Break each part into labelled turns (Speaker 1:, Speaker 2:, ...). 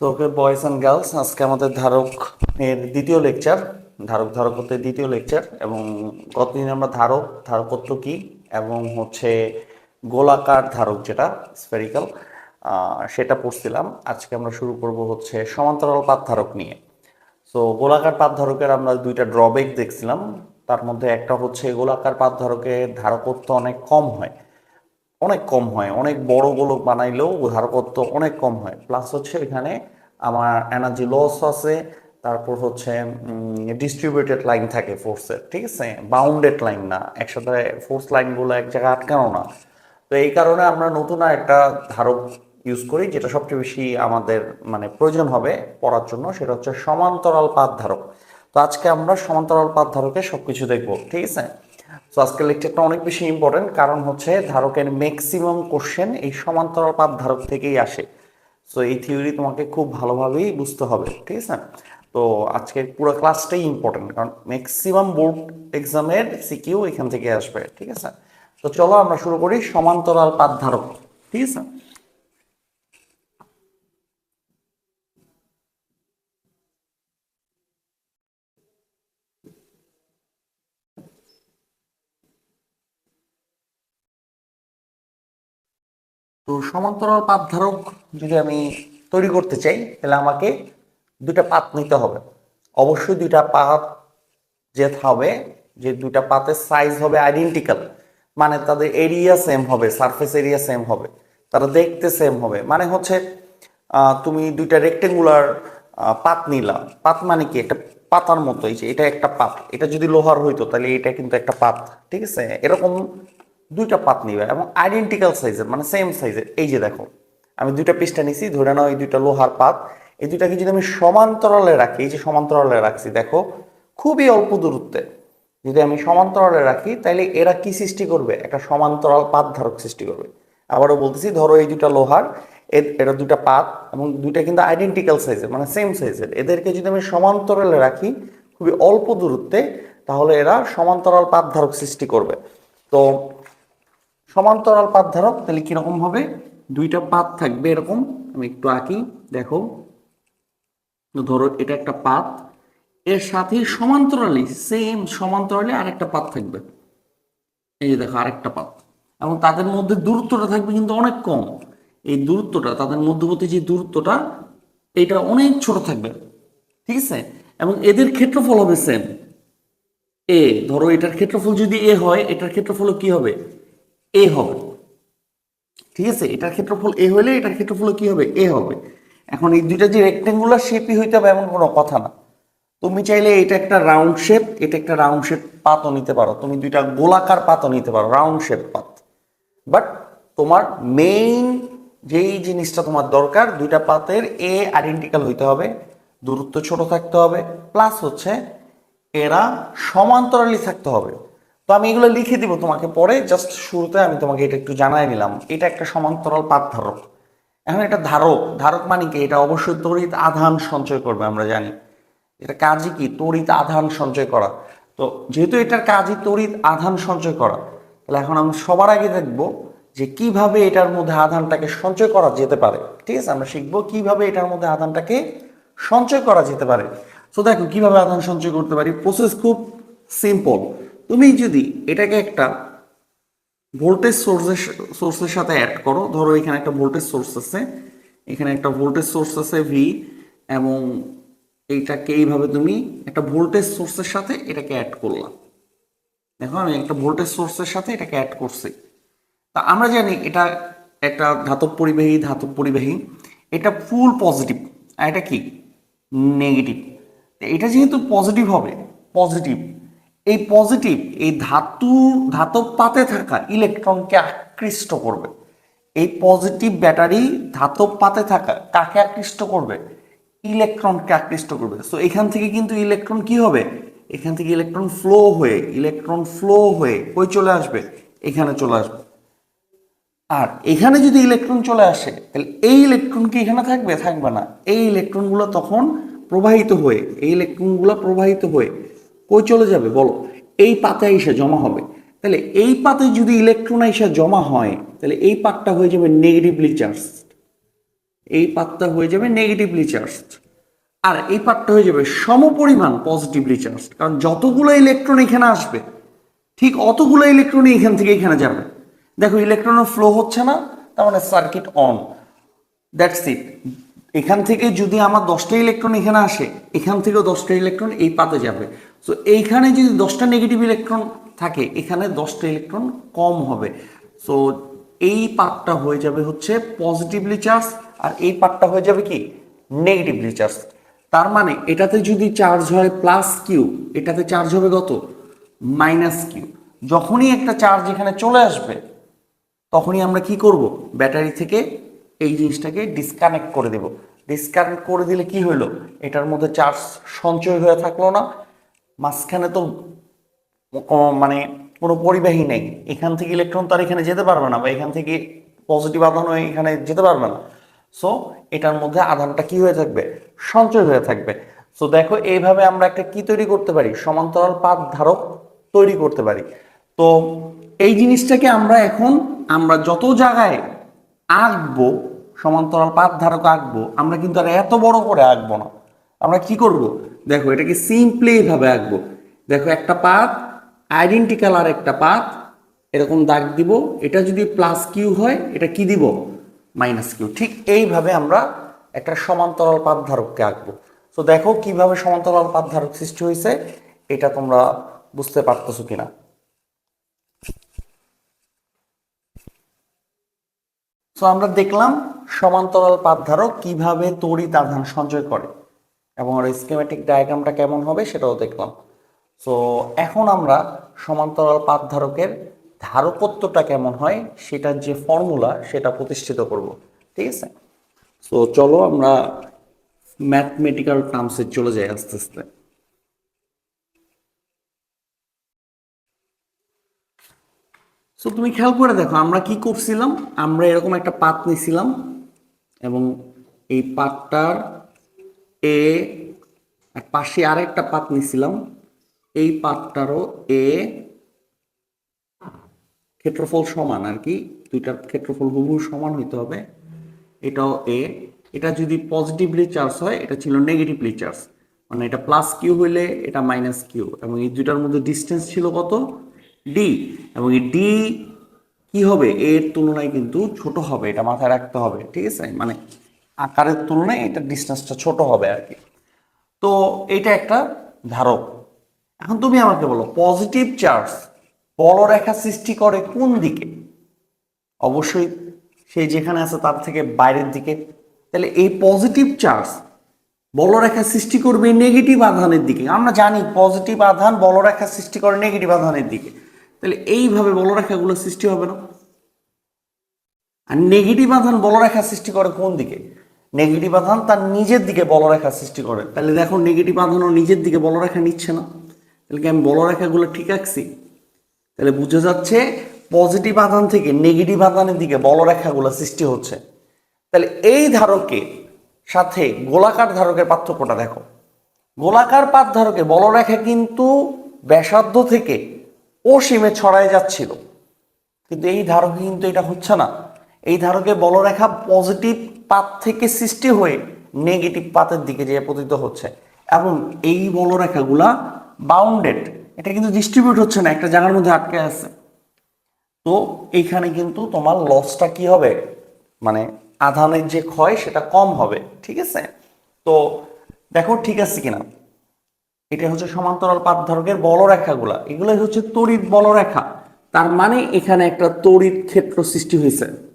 Speaker 1: তো ওকে boys and girls আজকে আমাদের ধারক এর দ্বিতীয় লেকচার ধারক ধারকত্বের দ্বিতীয় লেকচার এবং গতদিন আমরা ধারক, ধারকত্ব কি, এবং হচ্ছে গোলাকার ধারক যেটা স্ফেরিক্যাল সেটা পড়ছিলাম। আজকে আমরা শুরু করব হচ্ছে সমান্তরাল পাত ধারক নিয়ে। সো গোলাকার পাত ধারকের আমরা দুইটা ড্রব্যাক দেখছিলাম। তার মধ্যে একটা হচ্ছে গোলাকার পাত ধারকের ধারকত্ব অনেক কম হয়। অনেক কম হয়, অনেক বড় গোলক বানাইলেও ধারকত্ব অনেক কম হয়। প্লাস হচ্ছে এখানে আমার এনার্জি লস আছে, তারপর হচ্ছে ডিস্ট্রিবিউটেড লাইন থাকে ফোর্সের ঠিক আছে? বাউন্ডেড লাইন না, একসাথে ফোর্স লাইনগুলো এক জায়গায় আটকানো না। তো এই কারণে আমরা নতুন একটা ধারক ইউজ করি, যেটা সবচেয়ে বেশি আমাদের মানে প্রয়োজন হবে পড়ার জন্য, সেটা হচ্ছে সমান্তরাল পাত ধারক। তো আজকে আমরা সমান্তরাল পাত ধারকের সবকিছু দেখব, ঠিক আছে? তো আজকের লেকচারটা অনেক বেশি ইম্পর্টেন্ট কারণ হচ্ছে ধারকের ম্যাক্সিমাম কোশ্চেন এই সমান্তরাল পাত ধারক থেকেই আসে। সো এই থিওরি তোমাকে খুব ভালোভাবেই বুঝতে হবে, ঠিক আছে? তো, আজকের পুরো ক্লাসটাই ইম্পর্টেন্ট কারণ ম্যাক্সিমাম বোর্ড এক্সামের সিকিউ এখান থেকে আসবে, ঠিক আছে? তো, চলো আমরা শুরু করি সমান্তরাল পাত ধারক, ঠিক আছে? তো সমান্তরাল পাত ধারক যদি আমি তৈরি করতে চাই, তাহলে আমাকে দুটা পাত নিতে হবে। অবশ্যই দুইটা পাত যে হবে, যে দুইটা পাতের সাইজ হবে আইডেন্টিক্যাল মানে তাদের এরিয়া সেম হবে সারফেস এরিয়া সেম হবে, তারা দেখতে সেম হবে। মানে হচ্ছে তুমি দুইটা রেক্টেঙ্গুলার পাত নিলা। পাত মানে কি? একটা পাতার মতো, এই যে এটা একটা পাত। এটা যদি লোহার হইতো, তাহলে এটা কিন্তু একটা পাত, ঠিক আছে? এরকম দুইটা পাত নিবে এবং আইডেন্টিক্যাল সাইজের মানে সেম সাইজের এই যে দেখো, আমি দুইটা পিসটা নিছি, ধরে নাও এই দুইটা লোহার পাত। এই দুইটাকে যদি আমি সমান্তরালে রাখি, এই যে সমান্তরালে রাখছি, দেখো, খুবই অল্প দূরত্বে। যদি আমি সমান্তরালে রাখি তাহলে এরা কি সৃষ্টি করবে? একটা সমান্তরাল পাত ধারক সৃষ্টি করবে। আবারও বলতেছি, ধরো এই দুটা লোহার, এ- এটা দুটা পাত, এবং দুইটা কিন্তু আইডেন্টিক্যাল সাইজের মানে সেম সাইজের এদেরকে যদি আমি সমান্তরালে রাখি, খুবই অল্প দূরত্বে, তাহলে এরা সমান্তরাল পাত ধারক সৃষ্টি করবে। তো সমান্তরাল পাত ধারক, তাহলে কীরকম হবে? দুইটা পাত থাকবে এরকম। আমি একটু আঁকি, দেখো। ধরো, এটা একটা পাত। এর সাথে সমান্তরালি সেম সমান্তরালে আরেকটা পাত থাকবে। এই যে দেখো, আরেকটা পাত। এবং তাদের মধ্যে দূরত্বটা থাকবে কিন্তু অনেক কম। এই দূরত্বটা, তাদের মধ্যবর্তী যে দূরত্বটা, এটা অনেক ছোট থাকবে। ঠিক আছে? এবং এদের ক্ষেত্রফল হবে সেম এ, ধরো, এটার ক্ষেত্রফল যদি এ হয়, এটার ক্ষেত্রফল কি হবে? এ হবে। ঠিক আছে? এটার ক্ষেত্রফল এ হলে এটার ক্ষেত্রফল কি হবে? এ হবে। এখন এই দুইটা যে রেক্টেঙ্গুলার শেপই হইতে হবে এমন কোনো কথা না। তুমি চাইলে এটা একটা রাউন্ড শেপ এটা একটা রাউন্ড শেপ পাতও নিতে পারো। তুমি দুইটা গোলাকার পাতও নিতে পারো রাউন্ড শেপ পাত। বাট তোমার মেইন যেই জিনিসটা তোমার দরকার, দুইটা পাতের এ আইডেন্টিক্যাল হইতে হবে, দূরত্ব ছোট থাকতে হবে প্লাস হচ্ছে এরা সমান্তরালি থাকতে হবে। তো আমি এগুলো লিখে দিব তোমাকে পরে জাস্ট শুরুতে আমি তোমাকে এটা একটু জানাই নিলাম। এটা একটা সমান্তরাল পাত ধারক। এখন এটা ধারক। ধারক মানে কি? এটা অবশ্যই তড়িৎ আধান সঞ্চয় করবে, আমরা জানি। এটা কাজই কি? তড়িৎ আধান সঞ্চয় করা। তো যেহেতু এটার কাজই তড়িৎ আধান সঞ্চয় করা, তাহলে এখন আমি সবার আগে দেখব যে কীভাবে এটার মধ্যে আধানটাকে সঞ্চয় করা যেতে পারে। ঠিক আছে? আমরা শিখব কীভাবে এটার মধ্যে আধানটাকে সঞ্চয় করা যেতে পারে। তো দেখো, কীভাবে আধান সঞ্চয় করতে পারি? প্রসেস খুব সিম্পল তুমি যদি এটাকে একটা ভোল্টেজ সোর্সের সোর্সের সাথে অ্যাড করো, ধরো এখানে একটা ভোল্টেজ সোর্স আছে, এখানে একটা ভোল্টেজ সোর্স আছে ভি এবং এইটাকে এইভাবে তুমি একটা ভোল্টেজ সোর্সের সাথে এটাকে অ্যাড করলাম দেখো, আমি একটা ভোল্টেজ সোর্সের সাথে এটাকে অ্যাড করছি। তা আমরা জানি এটা একটা ধাতব পরিবাহী ধাতব পরিবাহী, এটা ফুল পজিটিভ আর এটা কি? নেগেটিভ এটা যেহেতু পজিটিভ হবে পজিটিভ এই পজিটিভ এই ধাতু ধাতব পাতে থাকা ইলেকট্রনকে আকৃষ্ট করবে। এই পজিটিভ ব্যাটারি ধাতব পাতে থাকা কাকে আকৃষ্ট করবে? ইলেকট্রনকে আকৃষ্ট করবে। সো এখান থেকে কিন্তু ইলেকট্রন কি হবে? এখান থেকে ইলেকট্রন ফ্লো হয়ে ইলেকট্রন ফ্লো হয়ে কই চলে আসবে। এখানে চলে আসবে। আর এখানে যদি ইলেকট্রন চলে আসে, তাহলে এই ইলেকট্রন কি এখানে থাকবে? থাকবে না। এই ইলেকট্রনগুলো তখন প্রবাহিত হয়ে, এই ইলেকট্রনগুলো প্রবাহিত হয়ে কই চলে যাবে? বলো। এই পাতে এসে জমা হবে। তাহলে এই পাতে যদি ইলেকট্রন এসে জমা হয়, তাহলে এই পাতটা হয়ে যাবে নেগেটিভলি চার্জ এই পাতটা হয়ে যাবে নেগেটিভলি চার্জড আর এই পার্টটা হয়ে যাবে সমপরিমাণ পজিটিভলি চার্জড কারণ যতগুলো ইলেকট্রন এখানে আসবে, ঠিক অতগুলো ইলেকট্রনই এখান থেকে এখানে যাবে। দেখো ইলেকট্রনের ফ্লো হচ্ছে না, তার মানে সার্কিট অন দ্যাটস ইট এখান থেকে যদি আমার দশটা ইলেকট্রন এখানে আসে, এখান থেকেও দশটা ইলেকট্রন এই পাতে যাবে। সো এইখানে যদি দশটা নেগেটিভ ইলেকট্রন থাকে, এখানে দশটা ইলেকট্রন কম হবে। সো এই পার্টটা হয়ে যাবে হচ্ছে পজিটিভলি চার্জ আর এই পার্টটা হয়ে যাবে কি? নেগেটিভলি চার্জ তার মানে এটাতে যদি চার্জ হয় প্লাস কিউ এটাতে চার্জ হবে কত? মাইনাস কিউ যখনই একটা চার্জ এখানে চলে আসবে, তখনই আমরা কি করব? ব্যাটারি থেকে এই জিনিসটাকে ডিসকানেক্ট করে দেব। ডিসকানেক্ট করে দিলে কি হলো এটার মধ্যে চার্জ সঞ্চয় হয়ে থাকল না। মাঝখানে তো মানে কোনো পরিবাহী নেই। এখান থেকে ইলেকট্রন তার এখানে যেতে পারবে না বা এখান থেকে পজিটিভ আধান হয়ে এখানে যেতে পারবে না। সো এটার মধ্যে আধানটা কি হয়ে থাকবে? সঞ্চয় হয়ে থাকবে। সো দেখো, এইভাবে আমরা একটা কি তৈরি করতে পারি? সমান্তরাল পাত ধারক তৈরি করতে পারি। তো, এই জিনিসটাকে আমরা এখন আমরা যত জায়গায় আঁকবো, সমান্তরাল পাত ধারক আঁকবো, আমরা কিন্তু আর এত বড় করে আঁকবো না। আমরা কি করব? দেখো, এটাকে সিম্পলি এইভাবে আঁকবো। দেখো, একটা পাত আইডেন্টিক্যাল আর একটা পাত, এরকম দাগ দিব। এটা যদি প্লাস কিউ হয়, এটা কি দিব? মাইনাস কিউ ঠিক এইভাবে আমরা একটা সমান্তরাল পাত ধারককে আঁকবো। তো দেখো, কীভাবে সমান্তরাল পাত ধারক সৃষ্টি হয়েছে, এটা তোমরা বুঝতে পারতেছো কিনা? সো আমরা দেখলাম, সমান্তরাল পাতধারক কীভাবে তড়িৎ আধান সঞ্চয় করে। এবং ওর স্কিমেটিক ডায়াগ্রামটা কেমন হবে সেটাও দেখলাম। সো এখন আমরা সমান্তরাল পাত ধারকের ধারকত্বটা কেমন হয়, সেটার যে ফর্মুলা সেটা প্রতিষ্ঠিত করব, ঠিক আছে? সো চলো আমরা ম্যাথমেটিক্যাল টার্মসে চলে যাই আস্তে আস্তে। সো তুমি খেয়াল করে দেখো, আমরা কি করছিলাম, আমরা এরকম একটা পাত নিছিলাম এবং এই পাতটার এ পাশে আরেকটা পাত নিছিলাম, এই পাতটারও এ, ক্ষেত্রফল সমান আর কি, দুইটার ক্ষেত্রফল হুবহু সমান হইতে হবে, এটাও এ, এটা যদি পজিটিভলি চার্জ হয়, এটা ছিল নেগেটিভলি চার্জ মানে এটা প্লাস কিউ হইলে এটা মাইনাস কিউ এবং এই দুইটার মধ্যে ডিস্টেন্স ছিল কত? ডি এবং এই ডি কি হবে? এর তুলনায় কিন্তু ছোট হবে, এটা মাথায় রাখতে হবে, ঠিক আছে? মানে আকারের তুলনায় এটা ডিস্টেন্সটা ছোট হবে আর কি। তো এটা একটা ধারক। এখন তুমি আমাকে বলো পজিটিভ চার্জ বলরেখা সৃষ্টি করে কোন দিকে? অবশ্যই সে যেখানে আছে তার থেকে বাইরের দিকে। তাহলে এই পজিটিভ চার্জ বলরেখা সৃষ্টি করবে নেগেটিভ আধানের দিকে। আমরা জানি পজিটিভ আধান বলরেখা সৃষ্টি করে নেগেটিভ আধানের দিকে। তাহলে এইভাবে বলরেখাগুলো সৃষ্টি হবে না। আর নেগেটিভ আধান বলরেখা সৃষ্টি করে কোন দিকে? নেগেটিভ আধান তার নিজের দিকে বলরেখা সৃষ্টি করে। তাহলে দেখো নেগেটিভ আধানও নিজের দিকে বলরেখা নিচ্ছে না। তাহলে কি আমি বলরেখাগুলো ঠিক আঁকছি? তাহলে বুঝে যাচ্ছে পজিটিভ আধান থেকে নেগেটিভ আধানের দিকে বলরেখাগুলো সৃষ্টি হচ্ছে। তাহলে এই ধারকের সাথে গোলাকার ধারকের পার্থক্যটা দেখো। গোলাকার পাত ধারকে বলরেখা কিন্তু ব্যাসার্ধ থেকে অসীমে ছড়ায় যাচ্ছিল। কিন্তু এই ধারকে কিন্তু এটা হচ্ছে না। এই ধারকে বলরেখা পজিটিভ পাত থেকে সৃষ্টি হয়ে নেগেটিভ পাতের দিকে যে পতিত হচ্ছে। এবং এই বলরেখাগুলা বাউন্ডেড এটা কিন্তু ডিস্ট্রিবিউট হচ্ছে না, একটা জায়গার মধ্যে আটকে আছে। তো এইখানে কিন্তু তোমার লসটা কি হবে? মানে আধানের যে ক্ষয়, সেটা কম হবে, ঠিক আছে? তো দেখো ঠিক আছে কিনা। এটা হচ্ছে সমান্তরাল পাত ধারকের বলরেখাগুলা। এগুলোই হচ্ছে তড়িৎ বলরেখা। তার মানে এখানে একটা তড়িৎ ক্ষেত্র সৃষ্টি হয়েছে।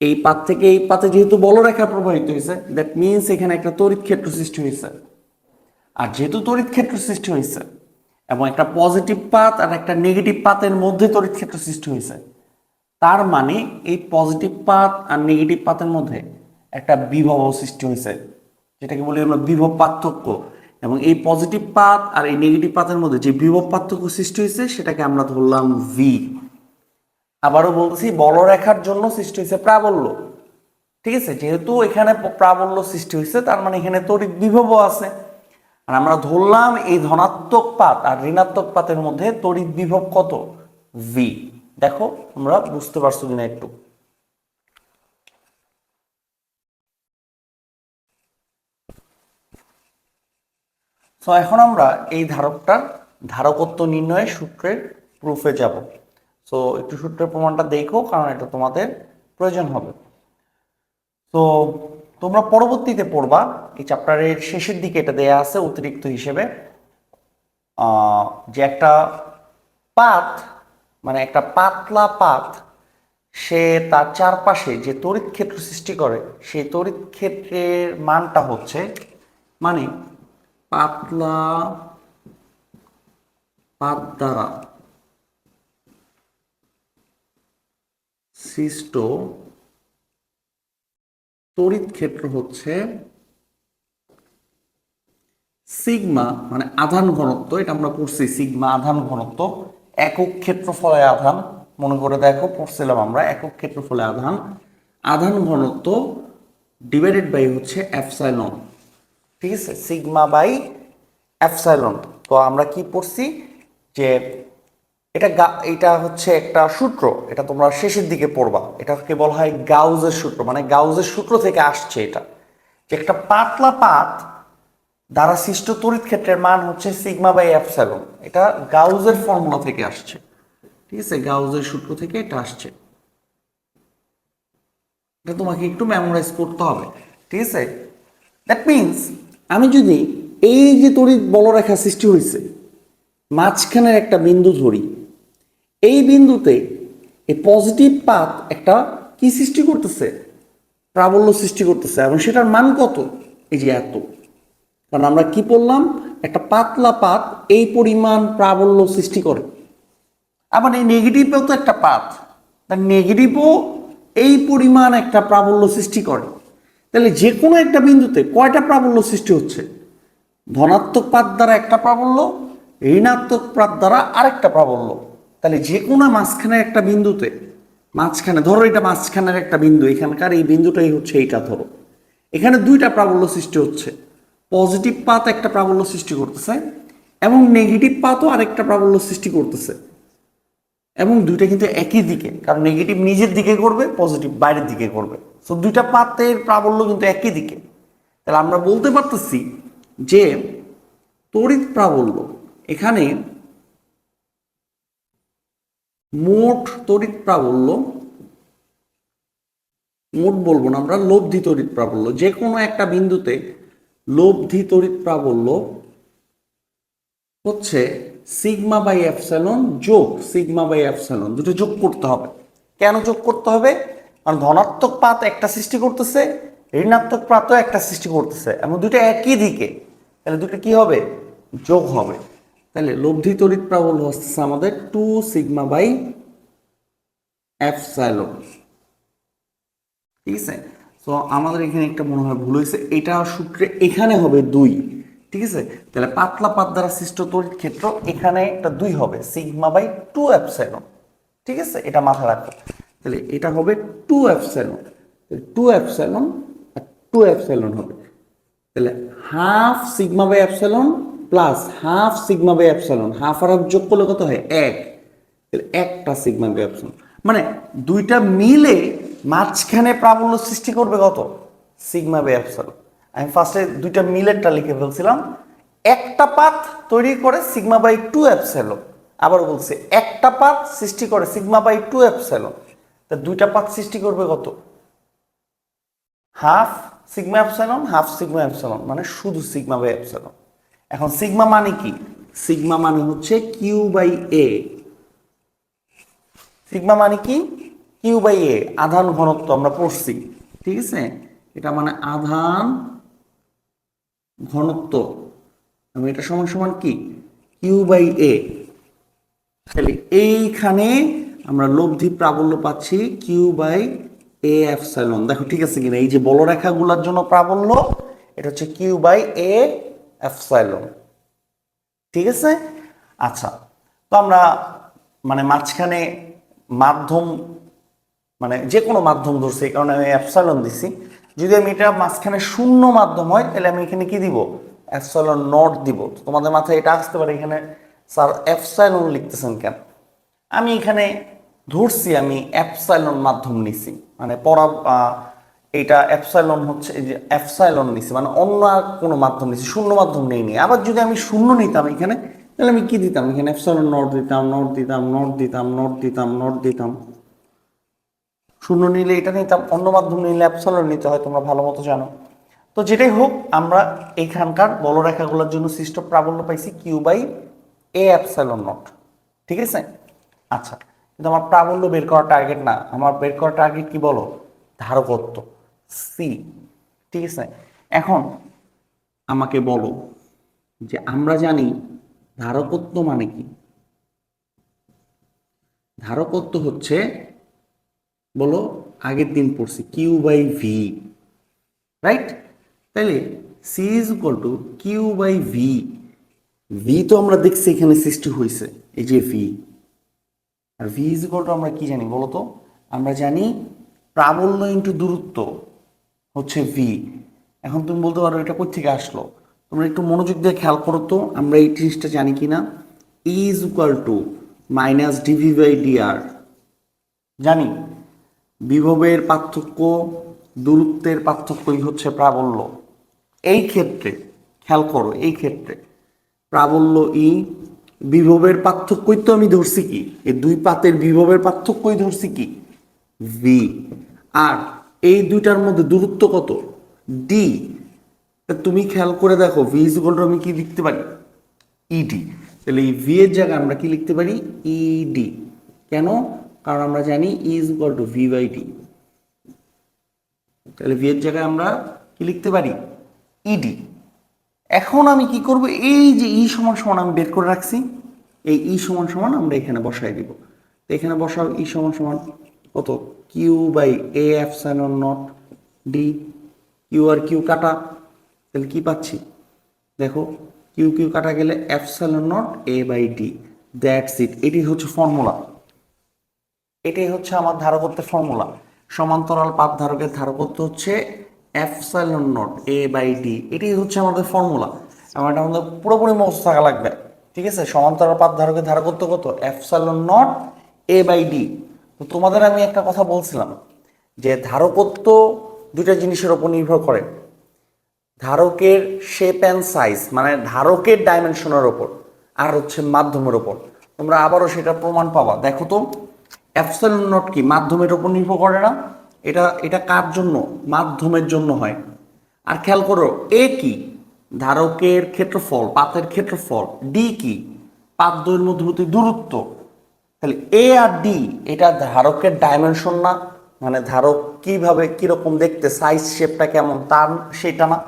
Speaker 1: এই পাত থেকে এই পাতে যেহেতু বলরেখা প্রবাহিত হয়েছে দ্যাট মিনস এখানে একটা তড়িৎ ক্ষেত্র সৃষ্টি হয়েছে। আর যেহেতু তড়িৎ ক্ষেত্র সৃষ্টি হয়েছে, এবং একটা পজিটিভ পাত আর একটা নেগেটিভ পাতের মধ্যে তড়িৎ ক্ষেত্র সৃষ্টি হয়েছে, তার মানে এই পজিটিভ পাত আর নেগেটিভ পাতের মধ্যে একটা বিভব সৃষ্টি হয়েছে, যেটাকে বলি আমরা বিভব পার্থক্য। এবং এই পজিটিভ পাত আর এই নেগেটিভ পাতের মধ্যে যে বিভব পার্থক্য সৃষ্টি হয়েছে, সেটাকে আমরা ধরলাম ভি আবারও বলছি বলরেখার জন্য সৃষ্টি হয়েছে প্রাবল্য। ঠিক আছে? যেহেতু এখানে প্রাবল্য সৃষ্টি হয়েছে, তার মানে এখানে তড়িৎ বিভব আছে। আর আমরা ধরলাম এই ধনাত্মক পাত আর ঋণাত্মক পাতের মধ্যে তড়িৎ বিভব কত? ভি দেখো আমরা বুঝতে পারছ কিনা একটু। তো এখন আমরা এই ধারকটার ধারকত্ব নির্ণয়ের সূত্রের প্রুফে যাব। সো একটু সূত্রের প্রমাণটা দেখো, কারণ এটা তোমাদের প্রয়োজন হবে। তো তোমরা পরবর্তীতে পড়বা, এই চ্যাপ্টারের শেষের দিকে এটা দেয়া আছে অতিরিক্ত হিসেবে। যে একটা পাত মানে একটা পাতলা পাত, সে তার চারপাশে যে তড়িৎ ক্ষেত্র সৃষ্টি করে, সেই তড়িৎ ক্ষেত্রের মানটা হচ্ছে মানে পাতলা পাত দ্বারা সৃষ্ট তড়িৎ ক্ষেত্র হচ্ছে সিগমা মানে আধান ঘনত্ব, এটা আমরা পড়ছি সিগমা আধান ঘনত্ব, একক ক্ষেত্রফলে আধান, মনে করে দেখো, পড়ছিলাম আমরা, একক ক্ষেত্রফলে আধান আধান ঘনত্ব ডিভাইডেড বাই হচ্ছে অ্যাপসাইলন ঠিক আছে? সিগমা বাই অ্যাপসাইলন তো আমরা কি পড়ছি? যে এটা এটা হচ্ছে একটা সূত্র, এটা তোমরা শেষের দিকে পড়বা। এটাকে বলা হয় গাউজের সূত্র মানে গাউজের সূত্র থেকে আসছে এটা। যে একটা পাতলা পাত দ্বারা সৃষ্ট তড়িৎ ক্ষেত্রের মান হচ্ছে সিগমা বাই অ্যাপসাইলন এটা গাউজের ফর্মুলা থেকে আসছে। ঠিক আছে? গাউজের সূত্র থেকে এটা আসছে। এটা তোমাকে একটু মেমোরাইজ করতে হবে। ঠিক আছে? দ্যাট মিনস আমি যদি এই যে তড়িৎ বলরেখা সৃষ্টি হয়েছে, মাঝখানের একটা বিন্দু ধরি এই বিন্দুতে এই পজিটিভ পাত একটা কি সৃষ্টি করতেছে? প্রাবল্য সৃষ্টি করতেছে। এবং সেটার মান কত? এই যে এত। কারণ আমরা কি বললাম? একটা পাতলা পাত এই পরিমাণ প্রাবল্য সৃষ্টি করে। আবার এই নেগেটিভেও তো একটা পাত তার নেগেটিভও এই পরিমাণ একটা প্রাবল্য সৃষ্টি করে। তাহলে যে কোনো একটা বিন্দুতে কয়টা প্রাবল্য সৃষ্টি হচ্ছে? ধনাত্মক পাত দ্বারা একটা প্রাবল্য, ঋণাত্মক পাত দ্বারা আরেকটা প্রাবল্য। তাহলে যে কোনো মাঝখানে একটা বিন্দুতে, মাঝখানে, ধরো এটা মাঝখানের একটা বিন্দু, এখানকার এই বিন্দুটাই হচ্ছে এইটা, ধরো। এখানে দুইটা প্রাবল্য সৃষ্টি হচ্ছে। পজিটিভ পাত একটা প্রাবল্য সৃষ্টি করতেছে এবং নেগেটিভ পাতও আরেকটা প্রাবল্য সৃষ্টি করতেছে। এবং দুইটা কিন্তু একই দিকে, কারণ নেগেটিভ নিজের দিকে করবে, পজিটিভ বাইরের দিকে করবে। সো দুইটা পাতের প্রাবল্য কিন্তু একই দিকে। তাহলে আমরা বলতে পারতেছি যে তড়িৎ প্রাবল্য এখানে মোট তড়িৎ প্রাবল্য মোট বলব না আমরা, লব্ধি তড়িৎ প্রাবল্য যে কোনো একটা বিন্দুতে লব্ধি তড়িৎ প্রাবল্য হচ্ছে সিগমা বাই এফসালন যোগ সিগমা বাই এফসালন দুটো যোগ করতে হবে। কেন যোগ করতে হবে? কারণ ধনাত্মক পাত একটা সৃষ্টি করতেছে, ঋণাত্মক পাতও একটা সৃষ্টি করতেছে। এবং দুটো একই দিকে, তাহলে দুটো কি হবে? যোগ হবে। তাহলে লব্ধি তড়িৎ প্রাবল্য হচ্ছে আমাদের টু সিগমা বাই এফসাইলন। ঠিক আছে? তো আমাদের এখানে একটা মনে হয় ভুল হয়েছে। এটা সূত্রে এখানে হবে দুই। ঠিক আছে? তাহলে পাতলা পাত দ্বারা সৃষ্ট তড়িৎ ক্ষেত্র এখানে একটা দুই হবে, সিগমা বাই টু অ্যাপসাইলন ঠিক আছে? এটা মাথায় রাখো। তাহলে এটা হবে টু অ্যাপসাইলন টু অ্যাপসাইলন আর টু অ্যাপসাইলন হবে। তাহলে half sigma by epsilon plus half sigma by epsilon half R half যোগ করলে কত হয়? এক। একটা সিগমা বাই অ্যাপসাইলন মানে দুইটা মিলে মাঝখানে প্রাবল্য সৃষ্টি করবে কত? সিগমা বাই অ্যাপসাইলন আমি ফার্স্টে দুইটা মিলেরটা লিখে ফেলছিলাম। একটা পাত তৈরি করে সিগমা বাই টু অ্যাপসাইলন আবার বলছে, একটা পাত সৃষ্টি করে সিগমা বাই টু অ্যাপসাইলন তা দুইটা পাত সৃষ্টি করবে কত? Half sigma epsilon half sigma epsilon মানে শুধু সিগমা বাই অ্যাপসাইলন এখন সিগমা মানে কি? সিগমা মানে হচ্ছে কিউ বাই এ সিগমা মানে কি? কিউ বাই এ আধান ঘনত্ব আমরা পড়ছি, ঠিক আছে? এটা মানে আধান ঘনত্ব। এবং এটা সমান সমান কি? কিউ বাই এ তাহলে এইখানে আমরা লব্ধি প্রাবল্য পাচ্ছি Q by A epsilon দেখো ঠিক আছে কিনা, এই যে বলরেখাগুলোর জন্য প্রাবল্য, এটা হচ্ছে কিউ বাই এ এফসাইলন। ঠিক আছে? আচ্ছা তো আমরা মানে মাঝখানে মাধ্যম মানে যে কোনো মাধ্যম ধরছি, এই কারণে আমি অ্যাপসাইলন দিছি। যদি আমি এটা মাঝখানে শূন্য মাধ্যম হয়, তাহলে আমি এখানে কি দিব? অ্যাপসাইলন নট দিব। তোমাদের মাথায় এটা আসতে পারে, এখানে স্যার অ্যাপসাইলন লিখতেছেন কেন? আমি এখানে ধরছি, আমি অ্যাপসাইলন মাধ্যম নিছি। মানে পড়া এটা অ্যাপসাইলন হচ্ছে, এই যে অ্যাপসাইলন নিছি মানে অন্য কোনো মাধ্যম নিছি, শূন্য মাধ্যম নেই নি আবার যদি আমি শূন্য নিতাম এখানে, তাহলে আমি কি দিতাম? এখানে অ্যাপসাইলন নট দিতাম নট দিতাম নট দিতাম নট দিতাম নট দিতাম। শূন্য নিলে এটা নিতাম, অন্য মাধ্যম নিলে অ্যাপসাইলন নিতে হয়, তোমরা ভালো মতো জানো। তো যেটাই হোক, আমরা এখানকার বলরেখাগুলোর জন্য সৃষ্ট প্রাবল্য পাইছি Q by A epsilon naught. ঠিক আছে? আচ্ছা কিন্তু আমার প্রাবল্য বের করার টার্গেট না। আমার বের করার টার্গেট কি বলো? ধারকত্ব। সি, ঠিক আছে? এখন আমাকে বলো যে আমরা জানি ধারকত্ব মানে কি? ধারকত্ব হচ্ছে, বলো, আগের দিন পড়ছি কিউ বাই ভি রাইট তাহলে C is equal to Q by V V তো আমরা দেখছি এখানে সৃষ্টি হয়েছে, এই যে ভি আর ভি ইজ ইকুয়াল টু আমরা কি জানি, বলো তো? আমরা জানি প্রাবল্য ইন্টু দূরত্ব। হচ্ছে ভি এখন তুমি বলতে পারো এটা কোথেকে আসলো? তোমরা একটু মনোযোগ দিয়ে খেয়াল করো তো, আমরা এই জিনিসটা জানি কি না is equal to minus d V by d r জানি। বিভবের পার্থক্য, দূরত্বের পার্থক্যই হচ্ছে প্রাবল্য। এই ক্ষেত্রে, খেয়াল করো, এই ক্ষেত্রে প্রাবল্য ই বিভবের পার্থক্যই তো আমি ধরছি কি? এই দুই পাতের বিভবের পার্থক্যই ধরছি কি? ভি আর এই দুইটার মধ্যে দূরত্ব কত? ডি তুমি খেয়াল করে দেখো ভি ইজ আমি কি লিখতে পারি? ইডি তাহলে এই ভি এর জায়গায় আমরা কি লিখতে পারি? ইডি কেন? কারণ আমরা জানি is equal to V by D তাহলে ভি এর জায়গায় আমরা কি লিখতে পারি? ইডি এখন আমি কি করব? এই যে ই সমান সমান আমি বের করে রাখছি, এই ই সমান সমান আমরা এখানে বসাই দিব। এখানে বসাও ই সমান সমান কত? Q by A epsilon naught D Q R Q কাটা, তাহলে কি পাচ্ছি? দেখো কিউ কিউ কাটা গেলে epsilon naught A by D that's it এটি হচ্ছে ফর্মুলা এটাই হচ্ছে আমার ধারকত্বের ফর্মুলা সমান্তরাল পাত ধারকের ধারকত্ব হচ্ছে epsilon naught A by D এটাই হচ্ছে আমাদের ফর্মুলা আমার এটা আমাদের পুরোপুরি মুখস্থ থাকা লাগবে। ঠিক আছে? সমান্তরাল পাত ধারকের ধারকত্ব কত? Epsilon naught A by D তো তোমাদের আমি একটা কথা বলছিলাম যে ধারকত্ব দুইটা জিনিসের উপর নির্ভর করে। ধারকের শেপ অ্যান্ড সাইজ মানে ধারকের ডাইমেনশনের ওপর আর হচ্ছে মাধ্যমের ওপর তোমরা আবারও সেটা প্রমাণ পাবা। দেখো তো অ্যাপসাইলন নট কি মাধ্যমের ওপর নির্ভর করে না? এটা এটা কার জন্য? মাধ্যমের জন্য হয়। আর খেয়াল করো এ কি? ধারকের ক্ষেত্রফল, পাতের ক্ষেত্রফল। ডি কি? পাত দৈর মধ্যবর্তী দূরত্ব। তাহলে এ আর ডি এটা ধারকের ডাইমেনশন না মানে ধারক কীভাবে, কীরকম দেখতে সাইজ শেপটা কেমন, তার সেটা না।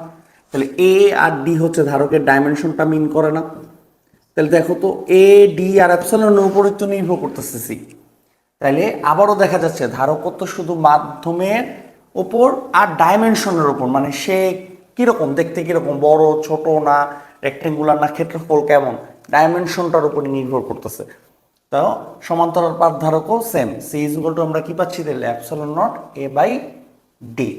Speaker 1: তাহলে এ আর ডি হচ্ছে ধারকের ডাইমেনশনটা মিন করে না। তাহলে দেখো তো এ ডি আর অ্যাপসাইলনের উপরই তো নির্ভর করতেছে সি তাহলে আবারও দেখা যাচ্ছে, ধারকত্ব শুধু মাধ্যমের ওপর আর ডাইমেনশনের ওপর মানে সে কীরকম, দেখতে কীরকম, বড়, ছোট না রেক্টেঙ্গুলার না, ক্ষেত্রফল কেমন ডাইমেনশনটার উপর নির্ভর করতেছে। তো সমান্তরাল পাত ধারকও সেম সি ইজ টু আমরা কি পাচ্ছি? তাহলে epsilon naught A by D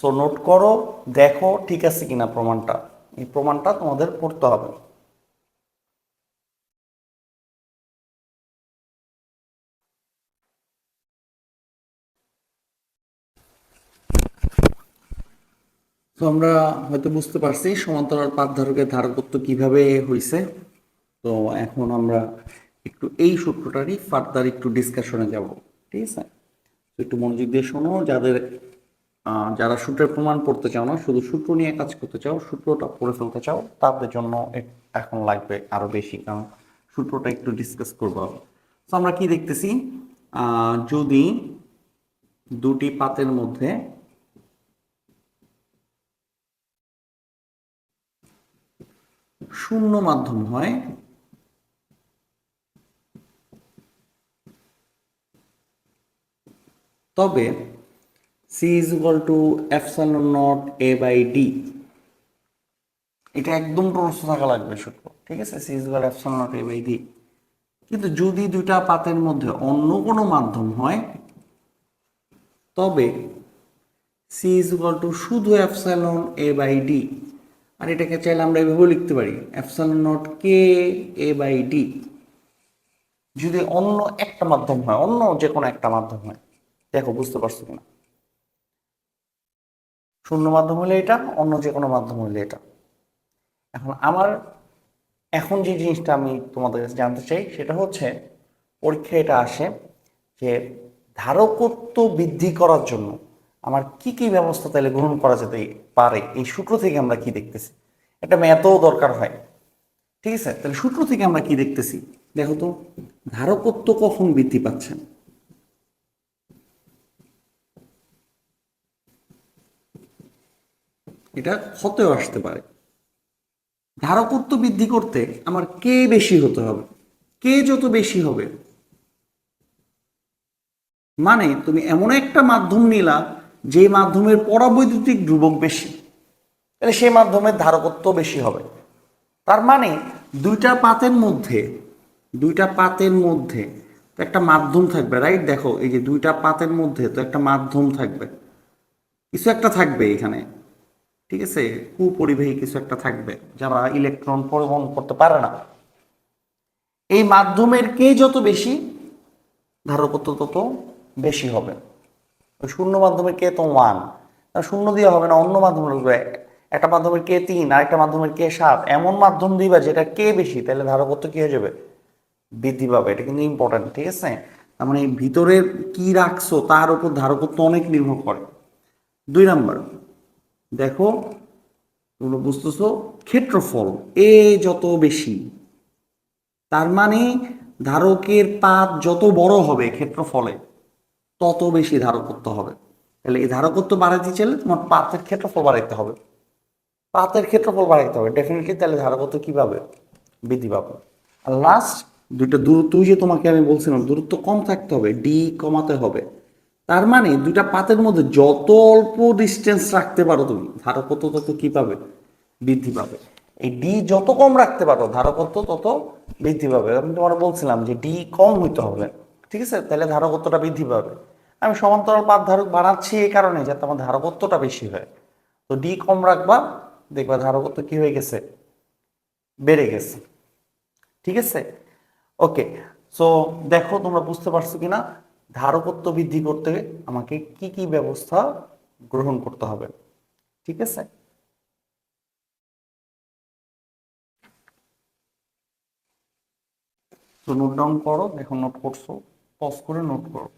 Speaker 1: so note করো, দেখো, ঠিক আছে কিনা প্রমাণটা? এই প্রমাণটা তোমাদের পড়তে হবে। তো আমরা হয়তো বুঝতে পারছি সমান্তরাল পাত ধারকের ধারকত্ব কীভাবে হয়েছে তো, এখন আমরা একটু এই সূত্রটারই ফার্দার একটু ডিসকাশনে যাব, ঠিক আছে? একটু মনোযোগ দিয়ে শোনো, যাদের যারা সূত্রের প্রমাণ পড়তে চাও না, শুধু সূত্র নিয়ে কাজ করতে চাও, সূত্রটা পড়ে ফেলতে চাও, তাদের জন্য এখন লাগবে আরও বেশি, কারণ সূত্রটা একটু ডিসকাস করব তো আমরা কি দেখতেছি? যদি দুটি পাতের মধ্যে শূন্য মাধ্যম হয় তবে C is equal to epsilon naught A by D এটা একদম প্রশ্ন থাকা লাগবে সূত্র, ঠিক আছে? C is equal epsilon naught A by D কিন্তু যদি দুইটা পাতের মধ্যে অন্য কোনো মাধ্যম হয়, তবে সি ইজ ইকুয়াল টু শুধু এফসাইলন এ বাই ডি আর এটাকে চাইলে আমরা এভাবেও লিখতে পারি epsilon naught K A by D যদি অন্য একটা মাধ্যম হয়, অন্য যে কোনো একটা মাধ্যম হয় দেখো, বুঝতে পারছ কিনা? শূন্য মাধ্যম হলে এটা, অন্য যে কোনো মাধ্যম হলে এটা। এখন আমার, এখন যে জিনিসটা আমি তোমাদের কাছে জানতে চাই, সেটা হচ্ছে পরীক্ষায় এটা আসে যে ধারকত্ব বৃদ্ধি করার জন্য আমার কি কি ব্যবস্থা তাহলে গ্রহণ করা যেতে পারে? এই সূত্র থেকে আমরা কি দেখতেছি? একটা ম্যাথও দরকার হয়। ঠিক আছে? তাহলে সূত্র থেকে আমরা কি দেখতেছি? দেখো তো, ধারকত্ব কখন বৃদ্ধি পাচ্ছে? এটা হতেও আসতে পারে। ধারকত্ব বৃদ্ধি করতে আমার কে বেশি হতে হবে? কে যত বেশি হবে? মানে তুমি এমন একটা মাধ্যম নিলা যে মাধ্যমের পরাবৈদ্যুতিক ধ্রুবক বেশি। তাহলে সেই মাধ্যমের ধারকত্ব বেশি হবে। তার মানে দুইটা পাতের মধ্যে, দুইটা পাতের মধ্যে তো একটা মাধ্যম থাকবে রাইট দেখো, এই যে দুইটা পাতের মধ্যে তো একটা মাধ্যম থাকবে। কিছু একটা থাকবে এখানে। ঠিক আছে? কুপরিবাহী কিছু একটা থাকবে যারা ইলেকট্রন পরিবহন করতে পারে না। এই মাধ্যমের কে যত বেশি, ধারকত্ব তত বেশি হবে। শূন্য মাধ্যমের কে তো ওয়ান শূন্য দিয়ে হবে না, অন্য মাধ্যম একটা মাধ্যমের কে তিন আর একটা মাধ্যমের কে সাত। এমন মাধ্যম দিবা যেটা কে বেশি, তাহলে ধারকত্ব কি হয়ে যাবে? বৃদ্ধি পাবে। এটা কিন্তু ইম্পর্টেন্ট ঠিক আছে? তার মানে ভিতরের কি রাখছো, তার উপর ধারকত্ব অনেক নির্ভর করে। দুই নাম্বার দেখো, তোমরা বুঝতেছো? ক্ষেত্রফল এ যত বেশি, তার মানে ধারকের পাত যত বড় হবে ক্ষেত্রফলে, তত বেশি ধারকত্ব হবে। তাহলে এই ধারকত্ব বাড়াইতে চাইলে তোমার পাতের ক্ষেত্রফল বাড়াইতে হবে। পাতের ক্ষেত্রফল বাড়াইতে হবে। ডেফিনেটলি তাহলে ধারকত্ব কি পাবে? বৃদ্ধি পাবে। আর লাস্ট দুইটা দূরত্ব যে তোমাকে আমি বলছিলাম, দূরত্ব কম থাকতে হবে ডি কমাতে হবে। তার মানে দুইটা পাতের মধ্যে যত অল্প ডিস্টেন্স রাখতে পারো তুমি ধারকত্ব তত কি পাবে? বৃদ্ধি পাবে। এই ডি যত কম রাখতে পারো, ধারকত্ব তত বৃদ্ধি পাবে। আমি তোমার বলছিলাম যে ডি কম হইতে হবে, ঠিক আছে? তাহলে ধারকত্বটা বৃদ্ধি পাবে। আমি সমান্তরাল পাত ধারক বাড়াচ্ছি এই কারণে যাতে আমার ধারকত্বটা বেশি হয়। তো ডি কম রাখবা, দেখবা ধারকত্ব কি হয়ে গেছে? বেড়ে গেছে। ঠিক আছে? ওকে সো দেখো তোমরা বুঝতে পারছ কিনা? ধারকত্ব বৃদ্ধি করতে আমাকে কি কি ব্যবস্থা গ্রহণ করতে হবে? ঠিক আছে? তো নোট ডাউন করো, দেখো নোট করছ পজ করে নোট করো।